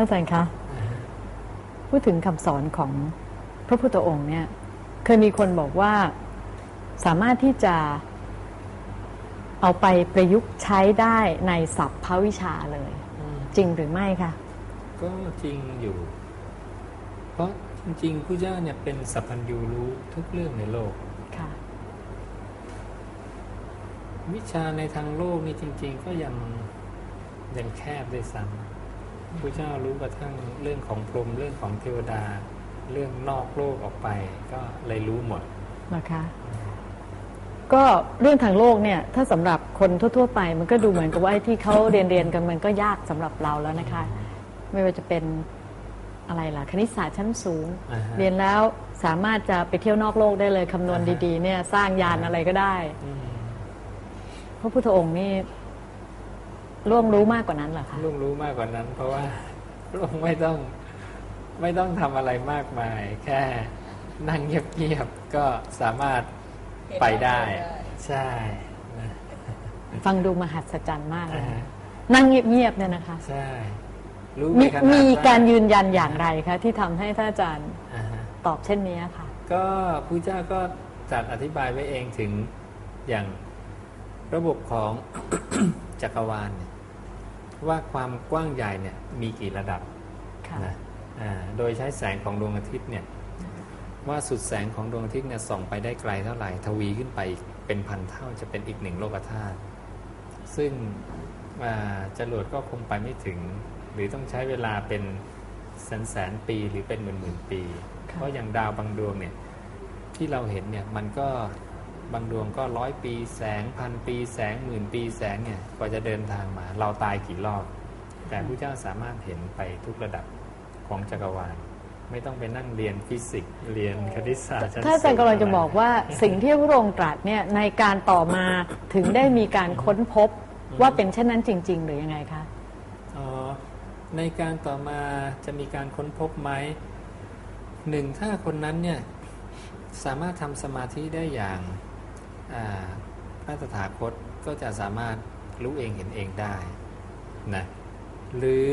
ท่านอาจารย์คะพูดถึงคำสอนของพระพุทธองค์เนี่ย เคยมีคนบอกว่าสามารถที่จะเอาไปประยุกต์ใช้ได้ในศัพท์พระวิชาเลยอืมจริงหรือไม่คะก็จริงอยู่ เพราะจริงๆผู้เจ้าเนี่ยเป็นสัพพัญญูรู้ทุกเรื่องในโลกค่ะวิชาในทางโลกนี่จริง ๆ ก็ยังยังแคบด้วย ซ้ำผู้เจ้ารู้กระทั่งเรื่องของพรหมเรื่องของเทวดา เรื่องนอกโลกออกไป ก็เลยรู้หมดนะคะก็เรื่องทางโลกเนี่ยถ้าสำหรับคนทั่ว ๆ ไป มันก็ดูเหมือนกับว่าไอ้ที่เขาเรียนเรียนๆกันมันก็ยากสำหรับเราแล้วนะคะ ไม่ว่าจะเป็นอะไรล่ะคณิตศาสตร์ชั้นสูงอ่าฮะเรียนแล้วสามารถจะไปเที่ยวนอกโลกได้เลยคำนวณอ่าฮะดีๆ เนี่ยสร้างยานอะไรก็ได้อืมพระพุทธองค์นี่ ล่วงรู้มากกว่านั้นเหรอคะลุงรู้มากกว่านั้น เพราะว่าลุงไม่ต้องไม่ต้องทำอะไรมากมาย แค่นั่งเงียบๆก็สามารถไปได้ ใช่นะฟังดูมหัศจรรย์มากเลยอ่าฮะนั่งเงียบๆเนี่ยนะคะ ใช่รู้มีในขนาดมีว่าการยืนยันอย่างไรคะที่ทำให้ท่านอาจารย์อ่าฮะตอบเช่นนี้ค่ะ ก็พระเจ้าก็จัดอธิบายไว้เองถึงอย่างระบบของจักรวาลเนี่ย ว่าความกว้างใหญ่เนี่ยมีกี่ระดับค่ะนะอ่าโดยใช้แสงของดวงอาทิตย์เนี่ยว่าสุดแสงของดวงอาทิตย์เนี่ยส่องไปได้ไกลเท่าไหร่ทวีขึ้นไปอีกเป็นพันเท่าจะเป็นอีกหนึ่งโลกธาตุซึ่งอ่าจรวดก็คงไปไม่ถึง หรือต้องใช้เวลาเป็นแสนแสนปีหรือเป็นหมื่นหมื่นปีค่ะเพราะอย่างดาวบางดวงเนี่ยที่เราเห็นเนี่ยมันก็ บางดวงก็ร้อยปีแสงพันปีแสงหมื่นปีแสงเนี่ยกว่าจะเดินทางมา เราตายกี่รอบ แต่พระเจ้าสามารถเห็นไปทุกระดับของจักรวาลไม่ต้องไปนั่งเรียนฟิสิกส์เรียนคณิตศาสตร์ชั้นถ้าอาจารย์สูกำลังจะบอกว่าสิ่งที่พระองค์ตรัสเนี่ยในการต่อมาถึงได้มีการค้นพบว่าเป็นเช่นนั้นจริง ๆ หรือยังไงคะอ๋อในการต่อมาจะมีการค้นพบไหมหนึ่งถ้าคนนั้นเนี่ยสามารถทำสมาธิได้อย่างอ่า พระตถาคตก็จะสามารถรู้เองเห็นเองได้นะหรือ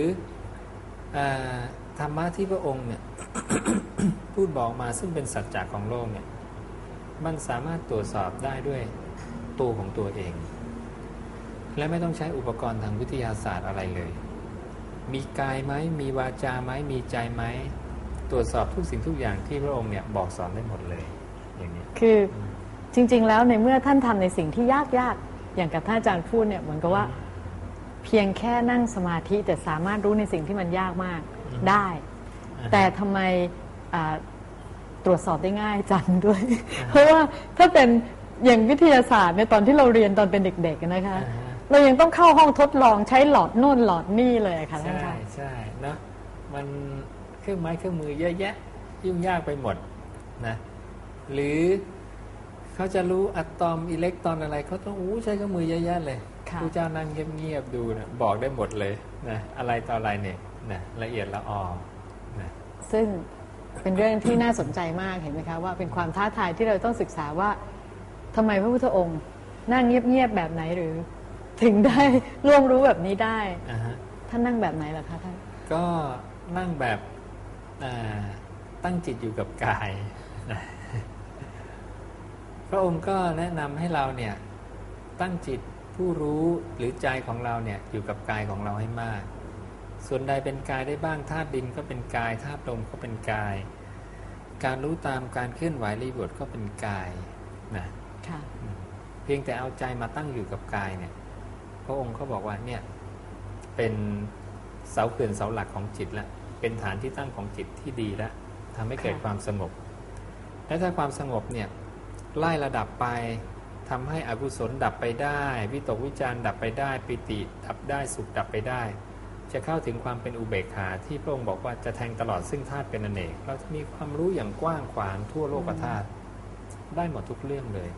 อาธรรมะที่พระองค์เนี่ยพูดบอกมาซึ่งเป็นสัจจะของโลกเนี่ยมันสามารถตรวจสอบได้ด้วยตัวของตัวเอง และไม่ต้องใช้อุปกรณ์ทางวิทยาศาสตร์อะไรเลย มีกายไหมมีวาจาไหมมีใจไหมตรวจสอบทุกสิ่งทุกอย่างที่พระองค์เนี่ยบอกสอนได้หมดเลยอย่างนี้คือ จริง ๆ แล้วในเมื่อท่านทำในสิ่งที่ยากๆอย่างกับท่านอาจารย์พูดเนี่ยเหมือนกับว่า เพียงแค่นั่งสมาธิแต่สามารถรู้ในสิ่งที่มันยากมากได้ แต่ทำไมอ่าตรวจสอบได้ง่ายจังด้วย เพราะว่าถ้าเป็นอย่างวิทยาศาสตร์เนี่ยตอนที่เราเรียนตอนเป็นเด็ก ๆนะคะอ่าฮะเรายังต้องเข้าห้องทดลองใช้หลอดโน่นหลอดนี่เลยค่ะท่านใช่คะใช่เนอะมันเครื่องไม้เครื่องมือเยอะแยะยุ่งยากไปหมดนะหรือ เขาจะรู้อะตอมอิเล็กตรอนอะไรเขาต้องอู้ใช้เครื่องมือเยอะแยะเลยค่ะผู้เจ้านั่งเงียบๆดูนะบอกได้หมดเลยนะอะไรต่ออะไรเนี่ยนะละเอียดละออนะซึ่งเป็นเรื่องที่น่าสนใจมากเห็นไหมคะว่าเป็นความท้าทายที่เราต้องศึกษาว่าทำไมพระพุทธองค์นั่งเงียบๆแบบไหนหรือ ถึงได้ร่วมรู้แบบนี้ได้อ่าฮะท่านนั่งแบบไหนล่ะคะท่านก็นั่งแบบอ่าตั้งจิตอยู่กับกายนะ พระองค์ก็แนะนำให้เราเนี่ยตั้งจิตผู้รู้หรือใจของเราเนี่ยอยู่กับกายของเราให้มาก ส่วนใดเป็นกายได้บ้างธาตุดินก็เป็นกายธาตุลมก็เป็นกาย การรู้ตามการเคลื่อนไหวรีบทก็เป็นกายนะค่ะเพียงแต่เอาใจมาตั้งอยู่กับกายเนี่ย พระองค์ก็บอกว่าเนี่ยเป็นเสาเขื่อนเสาหลักของจิตละเป็นฐานที่ตั้งของจิตที่ดีละทำให้เกิดค่ะความสงบ และถ้าความสงบเนี่ย ไล่ระดับไปทำให้อกุศลดับไปได้ วิตกวิจารณ์ดับไปได้ปิติ ดับได้สุขดับไปได้ จะเข้าถึงความเป็นอุเบกขาที่พระองค์บอกว่าจะแทงตลอดซึ่งธาตุเป็นอเนก เราจะมีความรู้อย่างกว้างขวางทั่วโลกธาตุได้หมดทุกเรื่องเลย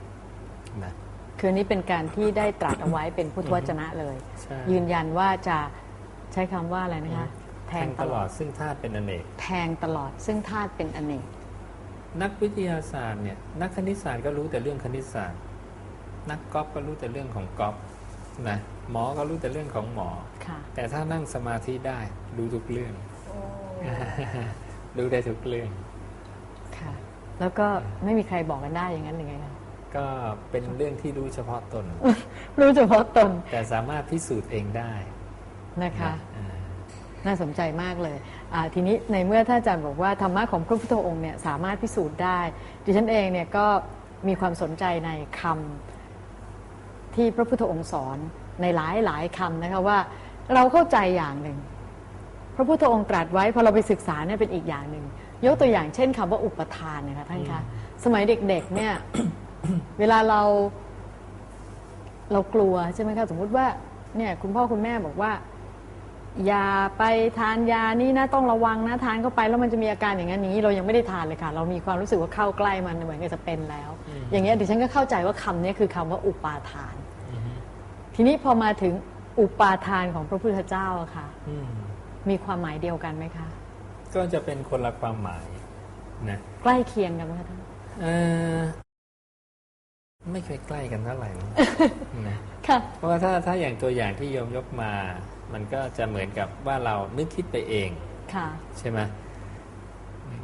นะคือนี้เป็นการที่ได้ตรัสเอาไว้เป็นพุทธวจนะเลยใช่ยืนยันว่าจะใช้คำว่าอะไรนะคะ แทแทงงตตลลออดดซึ่งธาตุเป็นอเนก แทงตลอดซึ่งธาตุเป็นอเนก นักวิทยาศาสตร์เนี่ยนักคณิตศาสตร์ก็รู้แต่เรื่องคณิตศาสตร์ นักกอล์ฟก็รู้แต่เรื่องของกอล์ฟนะหมอก็รู้แต่เรื่องของหมอค่ะแต่ถ้านั่งสมาธิได้รู้ทุกเรื่องโอ้รู้ได้ทุกเรื่องค่ะแล้วก็ไม่มีใครบอกกันได้อย่างนั้นหรือไงคะก็เป็นเรื่องที่รู้เฉพาะตน รู้เฉพาะตน แต่สามารถพิสูจน์เองได้นะคะอ่า น่าสนใจมากเลยอ่าทีนี้ในเมื่อท่านอาจารย์บอกว่าธรรมะของพระพุทธองค์เนี่ยสามารถพิสูจน์ได้ ดิฉันเองเนี่ยก็มีความสนใจในคำที่พระพุทธองค์สอนในหลายหลายคำนะคะว่าเราเข้าใจอย่างหนึ่ง พระพุทธองค์ตรัสไว้พอเราไปศึกษาเนี่ยเป็นอีกอย่างหนึ่งยกตัวอย่างเช่นคำว่าอุปทานนะคะท่านคะสมัยเด็กๆเนี่ยเวลาเราเรากลัวใช่ไหมคะสมมุติว่าเนี่ยคุณพ่อคุณแม่บอกว่า อย่าไปทานยานี่นะต้องระวังนะทานเข้าไปแล้วมันจะมีอาการอย่างนั้นอย่างนี้เรายังไม่ได้ทานเลยค่ะ เรามีความรู้สึกว่าเข้าใกล้มันเหมือนกับจะเป็นแล้ว อย่างเงี้ยดิฉันก็เข้าใจว่าคำนี้คือคำว่าอุปาทาน ทีนี้พอมาถึงอุปาทานของพระพุทธเจ้าอะค่ะ อืมมีความหมายเดียวกันไหมคะก็จะเป็นคนละความหมายนะใกล้เคียงกันไหมคะท่านเอ่อไม่เคยใกล้กันเท่าไหร่มั้งนะ ค่ะ เพราะว่าถ้าถ้าอย่างตัวอย่างที่โยมยกมา มันก็จะเหมือนกับว่าเรานึกคิดไปเองค่ะใช่ไหม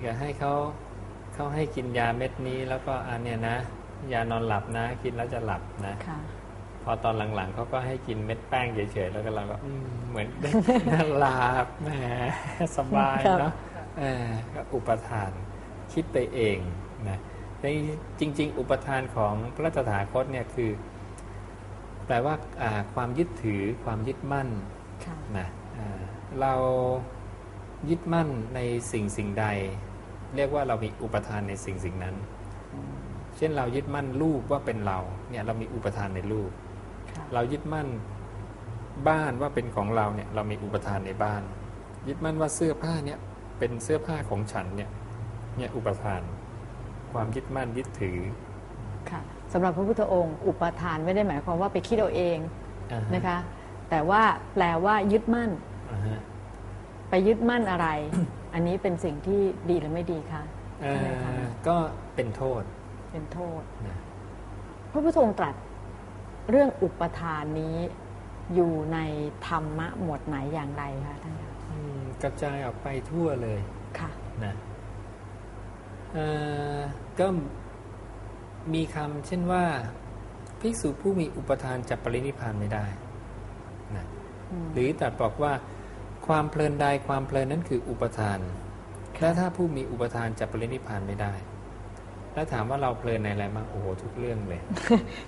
ก็ให้เขาเขาให้กินยาเม็ดนี้แล้วก็อันเนี้ยนะ ยานอนหลับนะ กินแล้วจะหลับนะค่ะพอตอนหลังๆเขาก็ให้กินเม็ดแป้งเฉยๆแล้วก็เราก็อืมเหมือนน่าหลับแหมสบายครับเนาะเออก็อุปทานคิดไปเองนะในจริง ๆ อุปทานของพระตถาคตเนี่ยคือ แปลว่าอ่าความยึดถือความยึดมั่นค่ะ นะอ่าเรายึดมั่นในสิ่งสิ่งใด เรียกว่าเรามีอุปทานในสิ่งสิ่งนั้น เช่นเรายึดมั่นรูปว่าเป็นเราเนี่ยเรามีอุปทานในรูปค่ะเรายึดมั่นบ้านว่าเป็นของเราเนี่ยเรามีอุปทานในบ้าน ยึดมั่นว่าเสื้อผ้าเนี่ยเป็นเสื้อผ้าของฉันเนี่ยเนี่ยอุปทาน ความยึดมั่นยึดถือค่ะสำหรับพระพุทธองค์ อุปทานไม่ได้หมายความว่าไปคิดเอาเองอ่าฮนะคะ แต่ว่าแปลว่ายึดมั่น อ่าฮะไปยึดมั่นอะไร อันนี้เป็นสิ่งที่ดีหรือไม่ดีคะเอ่อใช่ไหมคะก็เป็นโทษเป็นโทษ นะพระพุทธองค์ตรัสเรื่องอุปทานนี้อยู่ในธรรมะหมวดไหนอย่างไรคะท่านคะอืมกระจายออกไปทั่วเลยค่ะ นะเอ่อก็มีคำเช่นว่า ภิกษุผู้มีอุปทานจะปรินิพพานไม่ได้นะอืม หรือตรัดบอกว่าความเพลินใดความเพลินนั้นคืออุปทาน และถ้าผู้มีอุปทานจะปรินิพพานไม่ได้ แล้วถามว่าเราเพลินในอะไรบ้างโอ้โหทุกเรื่องเลย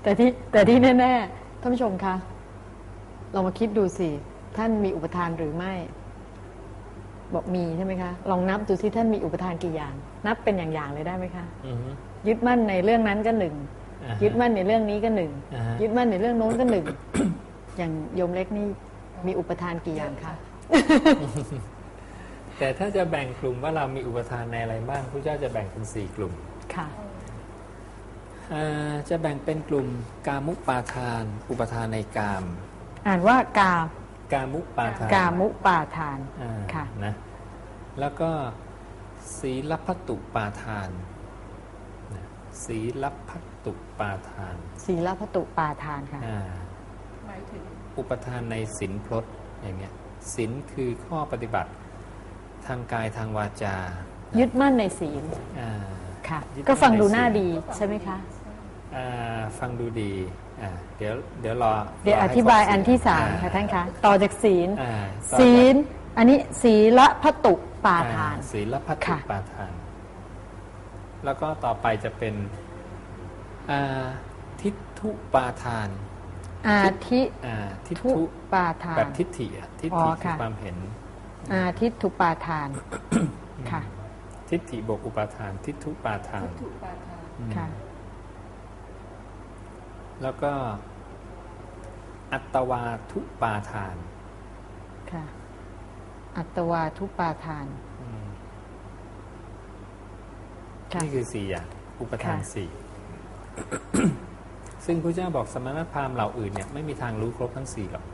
แต่ที่แต่ที่แน่ๆท่านผู้ชมคะลองมาคิดดูสิท่านมีอุปทานหรือไม่ บอกมีใช่ไหมคะ ลองนับดูสิท่านมีอุปทานกี่อย่าง นับเป็นอย่างๆเลยได้ไหมคะอือฮึยึดมั่นในเรื่องนั้นก็หนึ่งอ่าฮะยึดมั่นในเรื่องนี้ก็หนึ่งอ่าฮะยึดมั่นในเรื่องโน้นก็หนึ่งอย่างโยมเล็กนี่ มีอุปทานกี่อย่างคะ แต่ถ้าจะแบ่งกลุ่มว่าเรามีอุปทานในอะไรบ้างพระเจ้าจะแบ่งเป็นสี่กลุ่มค่ะอ่าจะแบ่งเป็นกลุ่มกามุปาทาน อุปทานในกาม อ่านว่ากากามุปาทาน กามุปาทานอ่าค่ะนะแล้วก็ศีลพัตตุปาทานนะศีลพัตตุปาทาน ศีลพัตุปาทานค่ะอ่าหมายถึง อุปทานในศีลพลดอย่างเงี้ยศีลคือข้อปฏิบัติทางกายทางวาจา ยึดมั่นในศีลอ่าค่ะ ยึดมั่นก็ฟังดูในศีลน่าดีใช่ไหมคะ อ่าฟังดูดีอ่าเดี๋ยวเดี๋ยวรอเดี๋ยวรอให้ธิบายครอันที่สามอ่ค่ะท่านคะ ต่อจากศีล อ่าต่อจากศีล อันนี้ศีลพัตุปาทาน อ่ศีลพัตตุค่ะ ปาทาน แล้วก็ต่อไปจะเป็นอ่าทิฏฐุปาทาน อาทิอ่าทิฏทุฐุปาทาน แบบทิฏฐิอะทิฏอ๋ฐิอคือค่ะความเห็น อาทิทุปาทานค่ะ ทิฏฐิบวกอุปาทาน ทิฏฐุปาทานถูกปาทานอืมค่ะแล้วก็อัตวาทุปาทาน ค่ะ อัตวาทุปาทานอืมค่ะนี่คือสี่อย่าง อุปทานค่ะสี่ ซึ่งพระเจ้าบอกสมณพราหมณ์เหล่าอื่นเนี่ยไม่มีทางรู้ครบทั้งสี่หรอก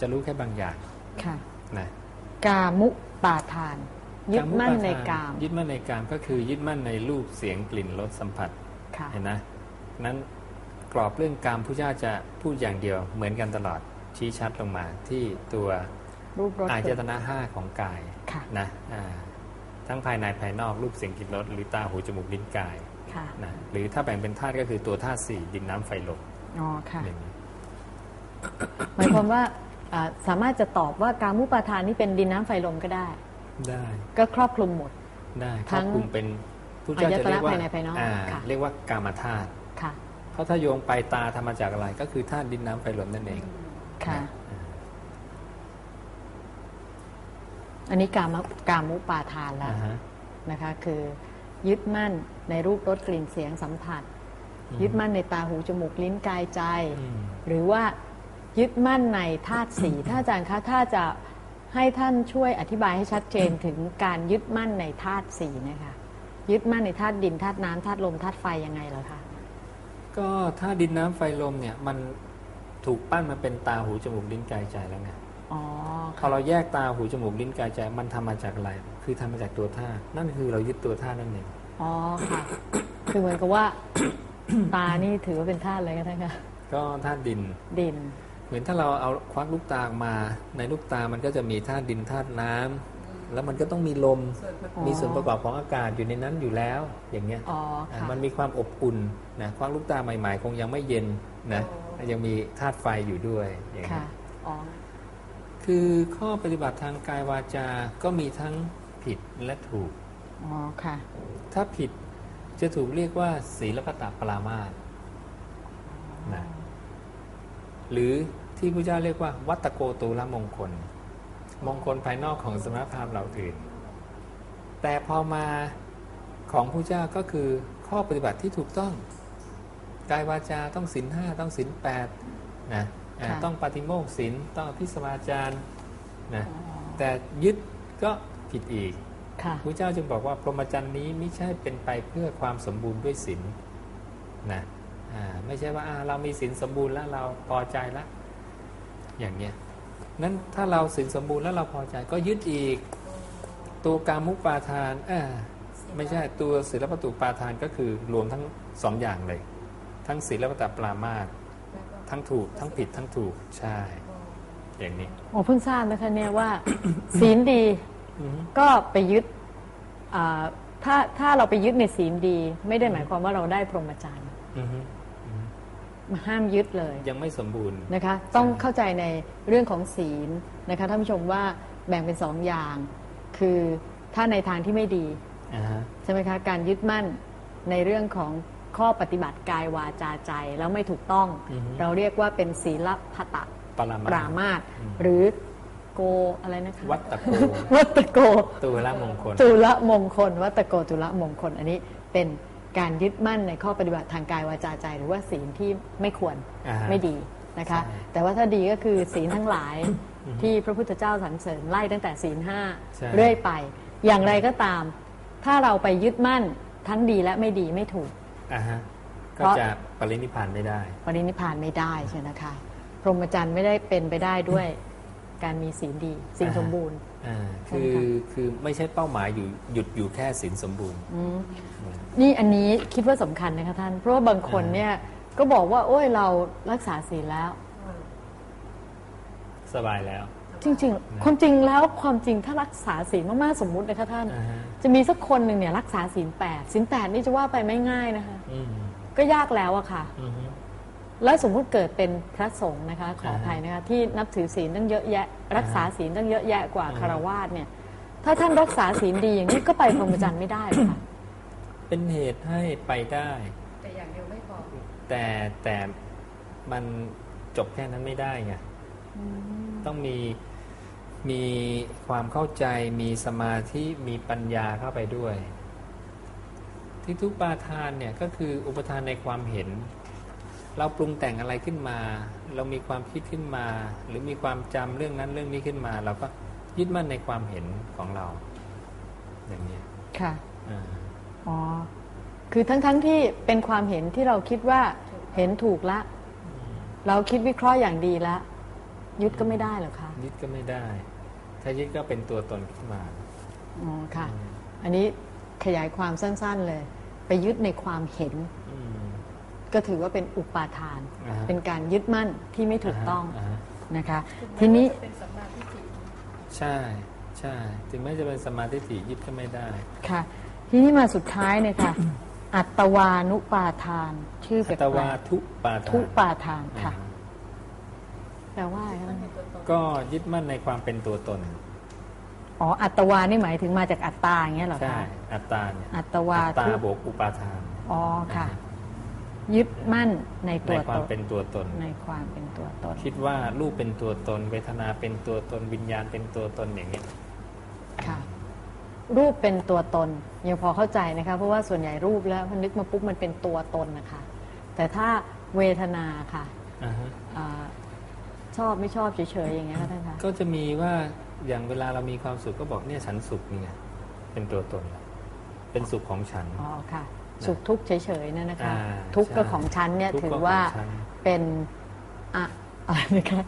จะรู้แค่บางอย่างค่ะนะกามุปาทาน ยึดมั่นในปทกาม ยึดมั่นในกามก็คือยึดมั่นในรูปเสียงกลิ่นรสสัมผัสค่ะเห็นนะนั้นกรอบเรื่องกามพระเจ้าจะพูดอย่างเดียวเหมือนกันตลอดชี้ชัดลงมาที่ตัวรูปรสอายกลิ่ตนนะห้าของกายค่ะนะอ่าทั้งภายในภายนอกรูปเสียงกลิ่นรสหรือตาหูจมูกลิ้นกาย ค่ะ นะหรือถ้าแบ่งเป็นธาตุก็คือตัวธาตุสี่ดินน้ำไฟลมอ๋อ ค่ะ อย่างนี้หมายความว่าอ่าสามารถจะตอบว่าการมุปาทานนี่เป็นดินน้ำไฟลมก็ได้ ได้ก็ครอบคลุมหมด ได้คทั้รอบงคลุมเป็นผู้เจ้าจะเรียกว่าอายตนะภายในภายนอกอ่าค่ะ เรียกว่ากามธาตุค่ะ เพราะถ้าโยงไปตาทำมาจากอะไรก็คือธาตุดินน้ำไฟลมนั่นเองค่ะนะอันนี้กามกามุปาทานแล้วอ่าฮะ นะคะ คือ ยึดมั่นในรูปรสกลิ่นเสียงสัมผัส ยึดมั่นในตาหูจมูกลิ้นกายใจอืมหรือว่ายึดมั่นในธาตุสีถ้าอาจารย์คะถ้าจะให้ท่านช่วยอธิบายให้ชัดเจนถึงการยึดมั่นในธาตุสีนะคะยึดมั่นในธาตุดินธาตุน้ำธาตุลมธาตุไฟยังไงเหรอคะก็ถ้าดินน้ำไฟลมเนี่ยมันถูกปั้นมาเป็นตาหูจมูกลิ้นกายใจแล้วไงอ๋อพอเราแยกตาหูจมูกลิ้นกายใจมันทำมาจากอะไร คือทำมาจากตัวธาตุนั่นคือเรายึดตัวธาตุนั่นเอง อ๋อค่ะ คือเหมือนกับว่า ตานี่ถือว่าเป็นธาตุอะไรกันนะคะก็ธาตุดิน ดิน เหมือนถ้าเราเอาควักลูกตาออกมา ในลูกตามันก็จะมีธาตุดินธาตุน้ำแล้วมันก็ต้องมีลมอ๋อมีส่วนประกอบของอากาศอยู่ในนั้นอยู่แล้ว อย่างเงี้ยอ๋ออะค่ะมันมีความอบอุ่นนะควักลูกตาใหม่ ๆ คงยังไม่เย็นนะยังมีธาตุไฟอยู่ด้วยอย่างเงี้ค่ะยอ๋อคือข้อปฏิบัติทางกายวาจาก็มีทั้งผิดและถูก อ๋อค่ะ ถ้าผิดจะถูกเรียกว่าศีลปตปรามาสนะหรือที่พระเจ้าเรียกว่า วัตตโกตูละมงคล มงคลภายนอกของสมณพราหมณ์เหล่าอื่น แต่พอมาของพระเจ้าก็คือข้อปฏิบัติที่ถูกต้องกายวาจาต้องศีลห้าต้องศีลแปดนะอ่าค่ะต้องปฏิโมกข์ศีลต้องอภิสมาจารนะแต่ยึดก็ผิดอีกค่ะ พระเจ้าจึงบอกว่าพรหมจรรย์นี้ไม่ใช่เป็นไปเพื่อความสมบูรณ์ด้วยศีลนะอ่าไม่ใช่ว่าอ่าเรามีศีลสมบูรณ์แล้วเราพอใจแล้วอย่างเนี้ยนั้นถ้าเราศีลสมบูรณ์แล้วเราพอใจก็ยึดอีกตัวกามุปาทานอ่าไม่ใช่ตัวศีลปตุปาทานก็คือรวมทั้งสองอย่างเลย ทั้งศีลปตปรามาสทั้งถูกทั้งผิดทั้งถูกใช่ อย่างนี้โอ้เพิ่งทราบนะคะเนี่ยว่าศีลดีอือฮึ ก็ไปยึดอ่าถ้าถ้าเราไปยึดในศีลดี ไม่ได้หมายความว่าเราได้พรหมจรรย์อือฮึห้ามยึดเลย ยังไม่สมบูรณ์นะคะ ต้องเข้าใจในเรื่องของศีลนะคะท่านผู้ชมว่าแบ่งเป็นสองอย่าง คือถ้าในทางที่ไม่ดีอ่าฮะใช่ไหมคะการยึดมั่นในเรื่องของข้อปฏิบัติกายวาจาใจแล้วไม่ถูกต้องอือฮึเราเรียกว่าเป็นศีลพัตะปรามาปสรามาสอืมหรือ โกอะไรนะคะวัตตโก วัตโกตัวละมงคลจุลมงคล วัตโกจุลมงคล อันนี้เป็นการยึดมั่นในข้อปฏิบัติทางกายวาจาใจหรือว่าศีลที่ไม่ควรอ่าฮะไม่ดีนะคะใช่แต่ว่าถ้าดีก็คือศีลทั้งหลายอือฮึที่พระพุทธเจ้าสรรเสริญไล่ตั้งแต่ศีลห้าใช่เรื่อยไป อย่างไรก็ตาม ถ้าเราไปยึดมั่นทั้งดีและไม่ดีไม่ถูกอ่าฮะเพก็ราะจะปรินิพพานไม่ได้ ปรินิพพานไม่ได้ใช่ไหมคะ พรหมจรรย์ไม่ได้เป็นไปได้ด้วย การมีศีลดีศีลอ่าฮะสมบูรณ์อ่าใช่คืไหมอคะคือไม่ใช่เป้าหมายอยู่หยุดอยู่แค่ศีลสมบูรณ์อืมนี่อันนี้คิดว่าสำคัญนะคะท่าน เพราะว่าบางคนเนี่ยก็บอกว่า โอ้ยเรารักษาศีลแล้ว สบายแล้ว จริง ๆ ความจริงแล้วความจริงถ้ารักษาศีลมากๆสมมุตินะคะท่านอ่าฮะจะมีสักคนหนึ่งเนี่ยรักษาศีลแปดศีลแปดนี่จะว่าไปไม่ง่ายนะคะอืมก็ยากแล้วอะค่ะอือฮึ แล้วสมมุติเกิดเป็นพระสงฆ์นะคะขอออ่าฮะภัยนะคะที่นับถือศีลตั้งเยอะแยะ รักษาศีลตั้งเยอะแยะกว่าอ่าฮะคารวาสเนี่ยถ้าท่านรักษาศีลดีอย่างนี้ก็ไปพรหมจรรย์ไม่ได้หรอกค่ะเป็นเหตุให้ไปได้ แต่อย่างเดียวไม่พอแต่แต่มันจบแค่นั้นไม่ได้ไงต้องมีมีความเข้าใจมีสมาธิมีปัญญาเข้าไปด้วย ที่ทุกปาทานเนี่ยก็คืออุปทานในความเห็น เราปรุงแต่งอะไรขึ้นมา เรามีความคิดขึ้นมา หรือมีความจำเรื่องนั้นเรื่องนี้ขึ้นมา เราก็ยึดมั่นในความเห็นของเรา อย่างนี้ยค่ะอ่าอ๋อคือทั้งๆทที่เป็นความเห็นที่เราคิดว่าเห็นถูกละ เราคิดวิเคราะห์อย่างดีละ ยึดก็ไม่ได้เหรอคะยึดก็ไม่ได้ ถ้ายึดก็เป็นตัวตนขึ้นมาอ๋อค่ะ อันนี้ขยายความสั้น ๆเลย ไปยึดในความเห็น อืม ก็ถือว่าเป็นอุปาทาน อ่าฮะ เป็นการยึดมั่นที่ไม่ถูกต้องาฮะนะคะ ทีนี้ เป็นสัมมาทิฏฐิใช่ใช่ถึงแม้จะเป็นสมาธิถี่ยึดก็ไม่ได้ ค่ะ ทีนี้มาสุดท้ายเนี่ยค่ะ อัตวานุปาทาน ชื่อแปลอัตวากทุปาๆทาทุนปาทานค่ะแปลว่าอะไรคะก็ยึดมั่นในความเป็นตัวตน อ๋อ อัตวานี่หมายถึงมาจากอัตตาอย่างเงี้ยเหรอใช่ คะ อัตตาเนี่ยอัตวาอัตตาทุ บวกอุปาทาน อ๋อค่ะ ยึดมั่นในในตัวควาตมนเป็นตัวตน ในความเป็นตัวตนคิดว่ารูปเป็นตัวตน เวทนาเป็นตัวตนวิญญาณเป็นตัวตนอย่างนี้ยค่ะ รูปเป็นตัวตนยังพอเข้าใจนะคะ เพราะว่าส่วนใหญ่รูปแล้วพอนึกมาปุ๊บมันเป็นตัวตนนะคะ แต่ถ้าเวทนาค่ะอ่าฮะอาชอบไม่ชอบเฉยๆอย่างเงี้ยค่ะท่านคะก็จะมีว่าอย่างเวลาเรามีความสุขก็บอกเนี่ยฉันสุขนี่ไงเป็นตัวตน เป็นสุขของฉัน อ๋อค่ะ สุขทุกข์เฉยๆนั่นนะคะ อ่าทุกข์ก็ใช่ของฉันเนี่ยทุกข์ถือก็ว่าของฉัน เป็นอะอะไรนะคะ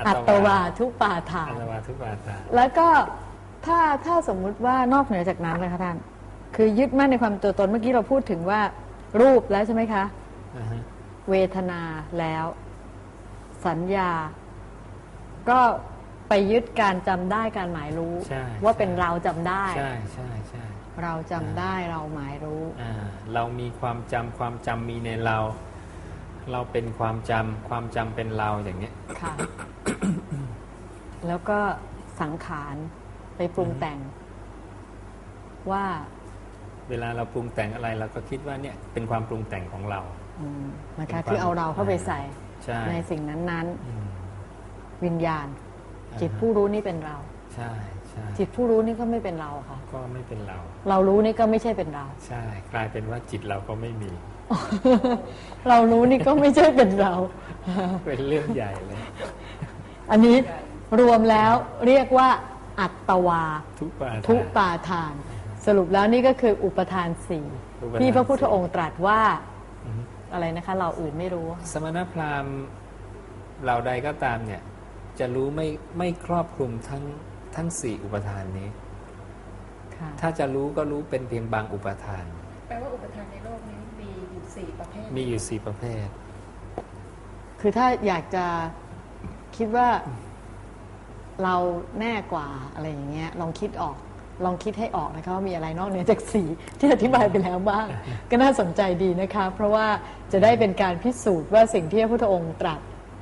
อัอัตตวาวาทุปาทาอันตวาทุปาทานแล้วก็ถ้าถ้าสมมุติว่านอกเหนือจากนั้นเลยค่ะท่าน คือยึดมั่นในความตัวตนเมื่อกี้เราพูดถึงว่ารูปแล้วใช่ไหมคะ อ่าฮะเวทนาแล้ว สัญญา ก็ไปยึดการจำได้การหมายรู้ ใช่ว่าเป็นเราจำได้ ใช่ใช่ใช่ เราจำได้เราหมายรู้ อ่าเรามีความจำความจำมีในเรา เราเป็นความจำความจำเป็นเราอย่างเนี้ย ค่ะ แล้วก็สังขารไปปรุงแต่ง ว่าเวลาเราปรุงแต่งอะไรเราก็คิดว่าเนี่ยเป็นความปรุงแต่งของเรา อืมนะคะเป็นความ คือเอาเราเข้าไปใส่ใช่ในสิ่งนั้น อืมๆ วิญญาณอ่าจิตผู้รู้นี่เป็นเรา ใช่ ใช่จิตผู้รู้นี่ก็ไม่เป็นเราค่ะ ก็ไม่เป็นเรา เรารู้นี่ก็ไม่ใช่เป็นเรา ใช่ กลายเป็นว่าจิตเราก็ไม่มี เรารู้นี่ก็ไม่ใช่เป็นเรา เป็นเรื่องใหญ่เลย อันนี้รวมแล้วเรียกว่าอัตตวา ทุปาทานทุปาทาน สรุปแล้วนี่ก็คืออุปทานสี่อุปทานที่พระพุทธองค์ตรัสว่าอือฮึอะไรนะคะ เราอื่นไม่รู้ สมณพราหมณ์เหล่าใดก็ตามเนี่ย จะรู้ไม่ไม่ครอบคลุมทั้ง ทั้งสี่อุปทานนี้ค่ะถ้าจะรู้ก็รู้เป็นเพียงบางอุปทาน แปลว่าอุปทานในโลกนี้มีอยู่สี่ประเภท มีอยู่สี่ประเภท คือถ้าอยากจะคิดว่าเราแน่กว่าอะไรอย่างเงี้ย ลองคิดออก ลองคิดให้ออกนะคะว่ามีอะไรนอกเหนือจากสีที่อธิบายไปแล้วบ้าง ก็น่าสนใจดีนะคะ เพราะว่าจะได้เป็นการพิสูจน์ว่าสิ่งที่พระพุทธองค์ตรัส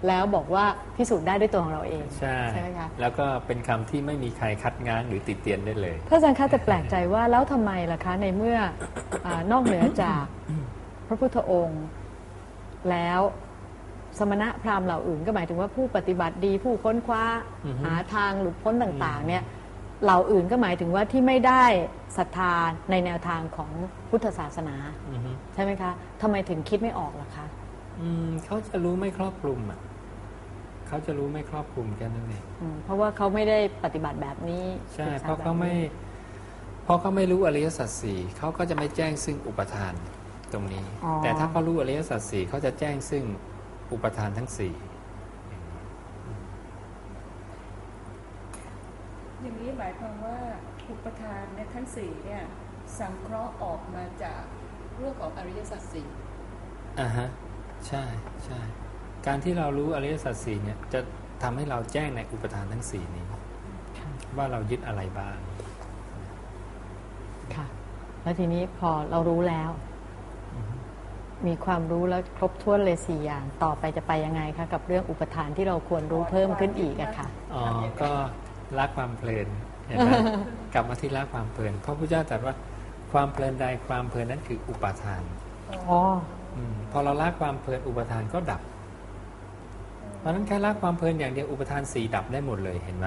แล้วบอกว่าพิสูจน์ได้ด้วยตัวของเราเองใช่ไหมคะแล้วก็เป็นคำที่ไม่มีใครคัดง้างหรือติดเตียนได้เลยพระอาจารย์คะแต่แปลกใจว่าแล้วทำไมล่ะคะในเมื่ออานอกเหนือจากพระพุทธองค์ แล้วสมณะพราหมณ์เหล่าอื่น ก็หมายถึงว่าผู้ปฏิบัติดีผู้ค้นคว้าอือฮึหาทางหลุดพ้นต่างๆ เนี่ยเหล่าอื่นก็หมายถึงว่าที่ไม่ได้ศรัทธาในแนวทางของพุทธศาสนาอือฮึใช่ไหมคะทำไมถึงคิดไม่ออกล่ะคะอืมเขาจะรู้ไม่ครอบคลุมอะ เขาจะรู้ไม่ครอบคลุมแค่นั้นเองอืมเพราะว่าเขาไม่ได้ปฏิบัติแบบนี้ใช่ศึกษเพราะแบบเขาไม่นี้เพราะเขาไม่รู้อริยสัจสี่เขาก็จะไม่แจ้งซึ่งอุปทานตรงนี้ อ๋อ แต่ถ้าเขารู้อริยสัจสี่เขาจะแจ้งซึ่งอุปทานทั้งสี่อย่างนี้หมายความว่าอุปทานในทั้งสี่เนี่ยสังเคราะห์ออกมาจากเรื่องของอริยสัจสี่อ่าฮะใช่ใช่ การที่เรารู้อริยสัจสี่เนี่ยจะทำให้เราแจ้งในอุปทานทั้งสี่นี้ ว่าเรายึดอะไรบ้าง ค่ะ แล้วทีนี้พอเรารู้แล้ว มีความรู้แล้วครบถ้วนเลยสี่อย่าง ต่อไปจะไปยังไงคะกับเรื่องอุปทานที่เราควรรู้เพิ่มขึ้นอีกอะค่ะ อ๋อ ก็ละความเพลินเห็นไหมกลับมาที่ละความเพลินเพราะพระเจ้าตรัสว่าความเพลินใดความเพลินนั้นคืออุปทาน อ๋ออืมพอเราละความเพลินอุปทานก็ดับ เพราะฉะนั้นแค่ละความเพลินอย่างเดียวอุปทานสี่ดับได้หมดเลยเห็นไหม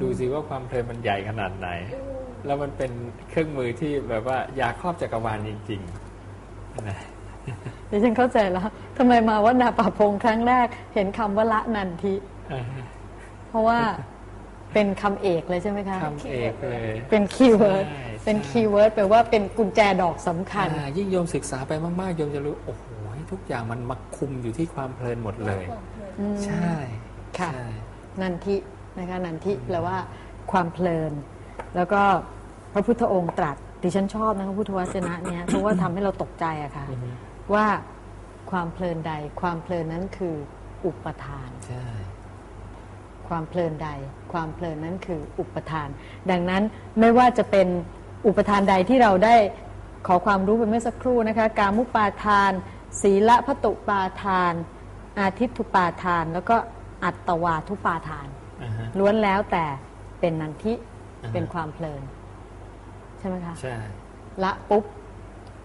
ดูสิว่าความเพลินมันใหญ่ขนาดไหน แล้วมันเป็นเครื่องมือที่แบบว่ายาครอบจักรวาลจริงๆนะดิฉันเข้าใจแล้วทำไมมาว่านาป่าพงครั้งแรก เห็นคำว่าละนันทิอ่าเพราะว่าเป็นคำเอกเลยใช่ไหมคะคำเอกเลย เป็นคีย์เวิร์ดใช่เป็นใช่คีย์เวิร์ดแปลว่าเป็นกุญแจดอกสำคัญอ่ายิ่งโยมศึกษาไปมากๆโยมจะรู้ โอ้โหทุกอย่างมันมาคุมอยู่ที่ความเพลินหมดเลยความเพลิน อืม ใช่ค่ะ ใช่ นันทินะคะนันทิแปลว่าความเพลิน แล้วก็พระพุทธองค์ตรัสดิฉันชอบนะคะพุทธวจนะเนี่ย เพราะว่าทำให้เราตกใจอะค่ะ อือฮึ ว่าความเพลินใด ความเพลินนั้นคืออุปทาน ใช่ ความเพลินใด ความเพลินนั้นคืออุปทาน ดังนั้นไม่ว่าจะเป็นอุปทานใดที่เราได้ขอความรู้ไปเมื่อสักครู่นะคะ การมุปาทาน ศีละพตุปาทาน อาทิตทุปาทาน แล้วก็อัตตวาทุปาทาน อ่าฮะ ล้วนแล้วแต่เป็นนันทิอ่าฮะ เป็นความเพลิน ใช่ไหมคะ ใช่ละปุ๊บ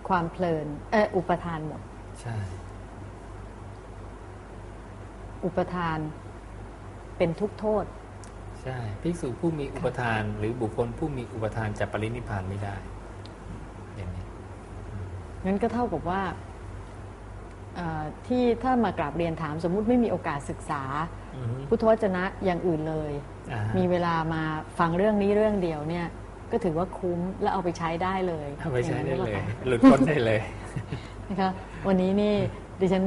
ความเพลินเอออุปทานหมด ใช่อุปทานเป็นทุกข์โทษ ใช่ภิกษุผู้มีอุปทาน หรือบุคคลผู้มีอุปทานจะปรินิพพานไม่ได้อย่างนี้ งั้นก็เท่ากับว่าเอ่อ ที่ถ้ามากราบเรียนถามสมมุติไม่มีโอกาสศึกษาอือฮึพุทธวจนะอย่างอื่นเลยอ่าฮะมีเวลามาฟังเรื่องนี้เรื่องเดียวเนี่ยก็ถือว่าคุ้มและเอาไปใช้ได้เลยเอาไปใช้ได้เลยอย่างนั้นหรอคะหลุดพ้นได้เลยนะคะวันนี้นี่ดิฉัน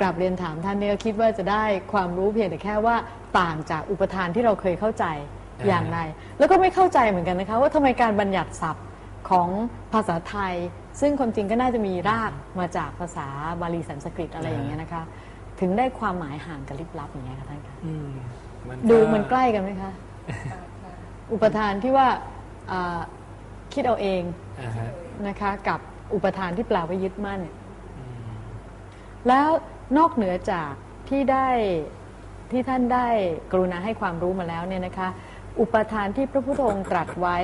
กราบเรียนถามท่านเนี่ยคิดว่าจะได้ความรู้เพียงแต่แค่ว่าต่างจากอุปทานที่เราเคยเข้าใจอ่าอย่างไร แล้วก็ไม่เข้าใจเหมือนกันนะคะ ว่าทำไมการบัญญัติศัพท์ของภาษาไทย ซึ่งความจริงก็น่าจะมีรากมาจากภาษาบาลีสันสกฤตอะไรอย่างเงี้ยนะคะ ถึงได้ความหมายห่างกันลิบลับอย่างเงี้ยค่ะท่านคะอืมมันดูมันใกล้กันไหมคะปาทานอุปทานที่ว่าอ่าคิดเอาเองอ่าฮะนะคะ กับอุปทานที่แปลว่ายึดมั่น อืมแล้วนอกเหนือจากที่ได้ที่ท่านได้กรุณาให้ความรู้มาแล้วเนี่ยนะคะ อุปทานที่พระพุทธองค์ตรัสไว้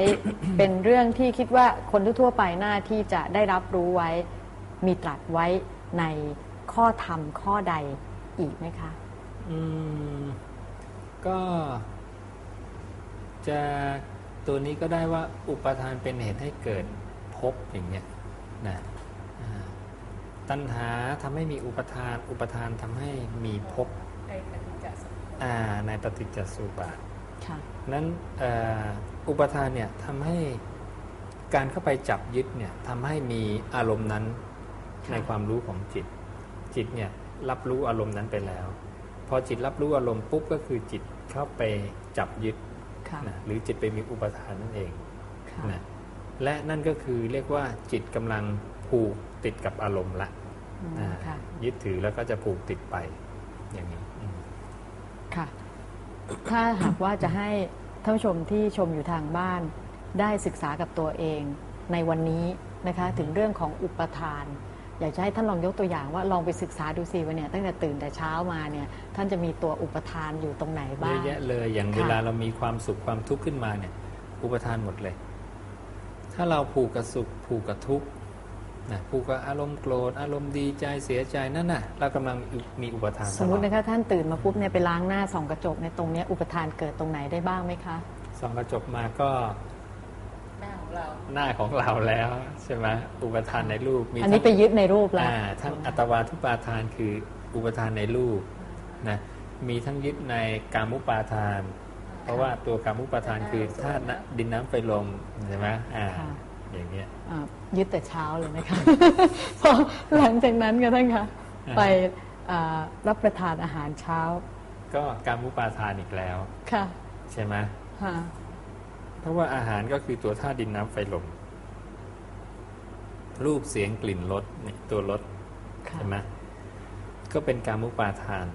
เป็นเรื่องที่คิดว่าคนทั่วๆไปหน้าที่จะได้รับรู้ไว้ มีตรัสไว้ในข้อธรรมข้อใดอีกไหมคะ อืม ก็ จะตัวนี้ก็ได้ว่าอุปทานเป็นเหตุให้เกิดภพอย่างเงี้ยนะอ่าตัณหาทำให้มีอุปทาน อุปทานทำให้มีภพในปฏิจจสมุปบาทอ่าในปฏิจจสุบาทค่ะนั้นเอ่ออุปทานเนี่ยทำให้การเข้าไปจับยึดเนี่ยทำให้มีอารมณ์นั้นค่ะในความรู้ของจิต จิตเนี่ยรับรู้อารมณ์นั้นไปแล้ว พอจิตรับรู้อารมณ์ปุ๊บก็คือจิตเข้าไปจับยึดค่ะนะหรือจิตไปมีอุปทานนั่นเองค่ะนะและนั่นก็คือเรียกว่าจิตกำลังผูกติดกับอารมณ์ละอืมอ่าค่ะยึดถือแล้วก็จะผูกติดไปอย่างนี้อืมค่ะ ถ้าหากว่าจะให้ท่านผู้ชมที่ชมอยู่ทางบ้าน ได้ศึกษากับตัวเองในวันนี้นะคะถึงเรื่องของอุปทาน อยากจะให้ท่านลองยกตัวอย่างว่าลองไปศึกษาดูสิว่าเนี่ยตั้งแต่ตื่นแต่เช้ามาเนี่ยท่านจะมีตัวอุปทานอยู่ตรงไหนเยบ้าอะงแยะเลยอย่างค่ะเวลาเรามีความสุขความทุกข์ขึ้นมาเนี่ย อุปทานหมดเลย ถ้าเราผูกกับสุขผูกกับทุกข์ นะผูกกับอารมณ์โกรธอารมณ์ดีใจเสียใจนั่นน่ะเรากำลังมีอุปทานสมมติตลอดนะคะท่านตื่นมาปุ๊บเนี่ยไปล้างหน้าส่องกระจกในยตรงเนี้ยอุปทานเกิดตรงไหนได้บ้างไหมคะส่องกระจกมาก็หน้าของเราหน้าของเราแล้วใช่ไหมอุปทานในรูปมีอันนี้ไปทั้งยึดในรูปแล้วอ่าทั้งอัตวาทุปาทานคืออุปทานในรูปนะมีทั้งยึดในกามุปาทาน เพราะว่าตัวกามุปาทานคือธาตุน้ำดินน้ำไฟลมใช่ไหมอ่าค่ะ อย่างเงี้ย อ่ายึดแต่เช้าเลยนะคะพอหลังจากนั้นก็ท่านคะอ่า ไปอ่ารับประทานอาหารเช้าก็การมุปาทานอีกแล้ว ค่ะใช่ไหมค่ะเพราะว่าอาหารก็คือตัวธาตุดินน้ำไฟลม รูปเสียงกลิ่นรสเนี่ยตัวรสค่ะใช่ไหมก็เป็นการมุปาทาน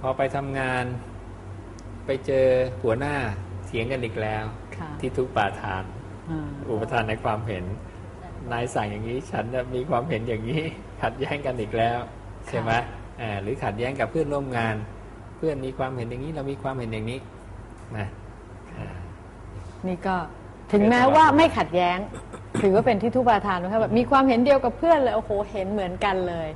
พอไปทำงานไปเจอหัวหน้าเถียงกันอีกแล้ว ค่ะที่ทุกปาทาน อ่าอุปทานในความเห็น นายสั่งอย่างนี้ฉันน่ะมีความเห็นอย่างนี้ ขัดแย้งกันอีกแล้วใช่ไหมอ่าหรือขัดแย้งกับเพื่อนร่วมงาน เพื่อนมีความเห็นอย่างนี้เรามีความเห็นอย่างนี้นะอ่านี่ก็ถึงแม้ว่าไม่ขัดแย้ง ถือว่าเป็นที่ทุบาทานนะคะแบบมีความเห็นเดียวกับเพื่อนเลยโอ้โหเห็นเหมือนกันเลย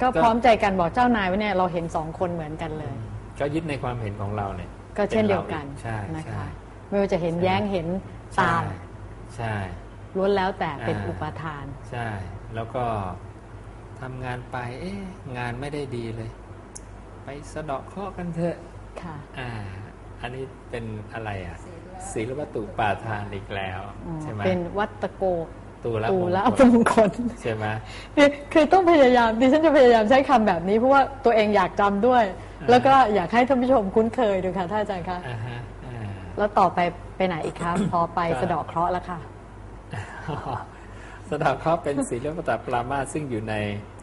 ก็พร้อมใจกันบอกเจ้านายว่าเนี่ยเราเห็นสองคนเหมือนกันเลย ก็ยึดในความเห็นของเราเนี่ยก็เช่นเดียวกันป็ราอีใช่นะใช่คะไม่ว่าจะเห็นแย้งเห็นตาม ใช่ล้วนแล้วแต่เป็นอ่าอุปทาน ใช่ แล้วก็ทำงานไป เอ๊ะงานไม่ได้ดีเลย ไปสะเดาะเคราะห์กันเถอะค่ะอ่า อันนี้เป็นอะไรอะศีลศีลวัตถุปาทานอีกแล้วอ๋อใช่ไหมเป็นวัตตโกตูละตูมงละคลมงคลใช่ไหมคือคือต้องพยายามดิฉันจะพยายามใช้คำแบบนี้เพราะว่าตัวเองอยากจำด้วยอ่าแล้วก็อยากให้ท่านผู้ชมคุ้นเคยดูค่ะท่านอาจารย์คะอ่าฮะอ่า แล้วต่อไปไปไหนอีกครับพอไปก็สะเดาะเคราะห์แล้วค่ะ สะเดาะเคราะห์เป็นศีลวัตถุปรามาสซึ่งอยู่ใน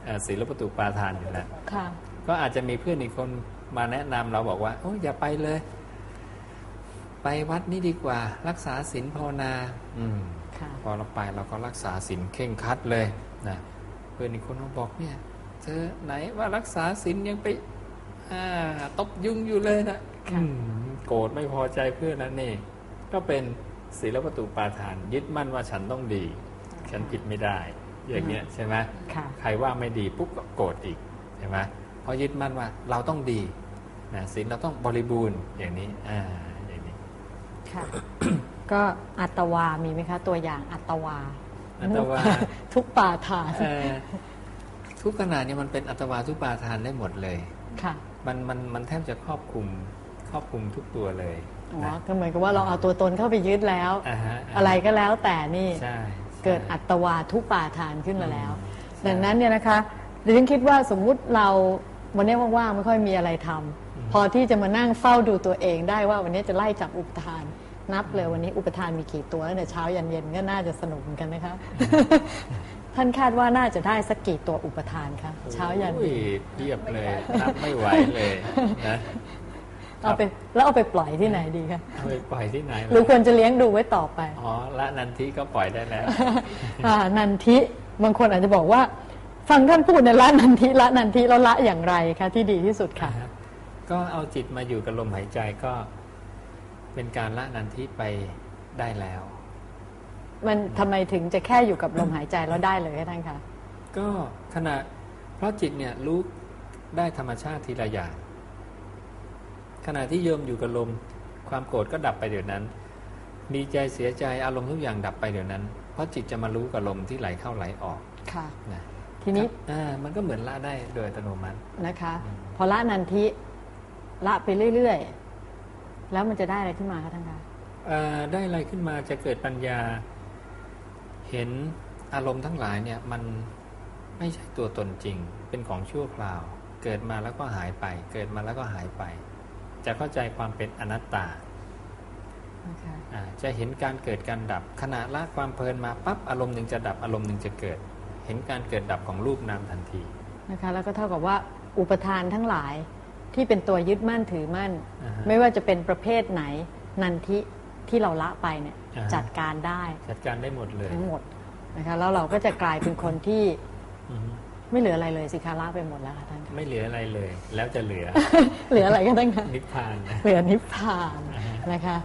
เอ่อศีลวัตถุปาทานอยู่แล้วค่ะก็อาจจะมีเพื่อนอีกคนมาแนะนำเราบอกว่าโอ้ยอย่าไปเลย ไปวัดนี้ดีกว่า รักษาศีลภาวนา อืมค่ะพอเราไปเราก็รักษาศีลเข่งครัดเลยนะเพื่อนอีกคนก็บอกเนี่ยเธอไหนว่ารักษาศีลยังไปอ่าตบยุงอยู่เลยนะค่ะอืม โกรธไม่พอใจเพื่อนนั่นนี่ก็เป็นศีลประตูปาทาน ยึดมั่นว่าฉันต้องดี ฉันผิดไม่ได้ อย่างเงี้ยใช่ไหมค่ะใครว่าไม่ดีปุ๊บก็โกรธอีกใช่ไหมเพราะยึดมั่นว่าเราต้องดีนะศีลเราต้องบริบูรณ์อย่างนี้อ่าอย่างนี้ค่ะก็อัตวา มีไหมคะ ตัวอย่างอัตวา อัตวา ทุกป่าฐานเอ่อทุกขณะนี้มันเป็นอัตวาทุปาทานได้หมดเลย ค่ะ มันมันมันแทบจะครอบคลุมค รอบคลุมทุกตัวเลยอ๋อนะก็เหมือนกับว่าเราเอาตัวตนเข้าไปยึดแล้วอ่าฮะอะไรก็แล้วแต่นี่ ใช่เกิดใช่อัตวาทุป่าทานขึ้นมาแล้วอืมดังนั้นเนี่ยนะคะดิฉันคิดว่าสมมุติเราวันนี้ว่างๆไม่ค่อยมีอะไรทำพอที่จะมานั่งเฝ้าดูตัวเองได้ว่าวันนี้จะไล่จับอุปทาน นับเลยวันนี้อุปทานมีกี่ตัวตั้งแต่เช้ายันเย็นก็น่าจะสนุกเหมือนกันนะคะ ท่านคาดว่าน่าจะได้สักกี่ตัวอุปทานคะเช้ายันโอ้เย็นเทียบเลยนับไม่ไหวเลยนะ เอาไปแล้วเอาไปปล่อยที่ไหนดีคะเอาไปปล่อยที่ไหนหรือควรจะเลี้ยงดูไว้ต่อไปอ๋อละนันทีก็ปล่อยได้แล้วอ่านันทิบางคนอาจจะบอกว่า ฟังท่านพูดในยละนันทิละนันทิแล้วละอย่างไรคะที่ดีที่สุดค่ะนะครับก็เอาจิตมาอยู่กับลมหายใจก็เป็นการละนันทิไปได้แล้ว มันทำไมถึงจะแค่อยู่กับลมหายใจแล้วได้เลยคะท่านคะก็ขณะเพราะจิตเนี่ยรู้ได้ธรรมชาติทีละอย่าง ขณะที่โยมอยู่กับลม ความโกรธก็ดับไปเดี๋ยวนั้น ดีใจเสียใจอารมณ์ทุกอย่างดับไปเดี๋ยวนั้น เพราะจิตจะมารู้กับลมที่ไหลเข้าไหลออกค่ะนะทีนี้อ่ามันก็เหมือนละได้โดยอัตโนมัตินะคะ พอละนันทิละไปเรื่อยๆ แล้วมันจะได้อะไรขึ้นมาคะท่านคะเอ่อได้อะไรขึ้นมาจะเกิดปัญญา เห็นอารมณ์ทั้งหลายเนี่ยมันไม่ใช่ตัวตนจริง เป็นของชั่วคราว เกิดมาแล้วก็หายไป เกิดมาแล้วก็หายไป จะเข้าใจความเป็นอนัตตานะคะอ่าจะเห็นการเกิดการดับขณะละความเพลินมาปั๊บอารมณ์หนึ่งจะดับอารมณ์หนึ่งจะเกิด เห็นการเกิดดับของรูปนามทันทีนะคะแล้วก็เท่ากับว่าอุปทานทั้งหลายที่เป็นตัวยึดมั่นถือมั่นอ่าฮะไม่ว่าจะเป็นประเภทไหนนันทิที่เราละไปเนี่ยอ่าฮะจัดการได้ จัดการได้หมดเลยทั้งหมดนะคะแล้วเราก็จะกลายเป็นคนที่อือฮึ ไม่เหลืออะไรเลยสิคะละไปหมดแล้วค่ะท่านคะไม่เหลืออะไรเลย แล้วจะเหลือ เหลืออะไรก็ท่านคะนิพพานนะ เหลือนิพพานนะคะ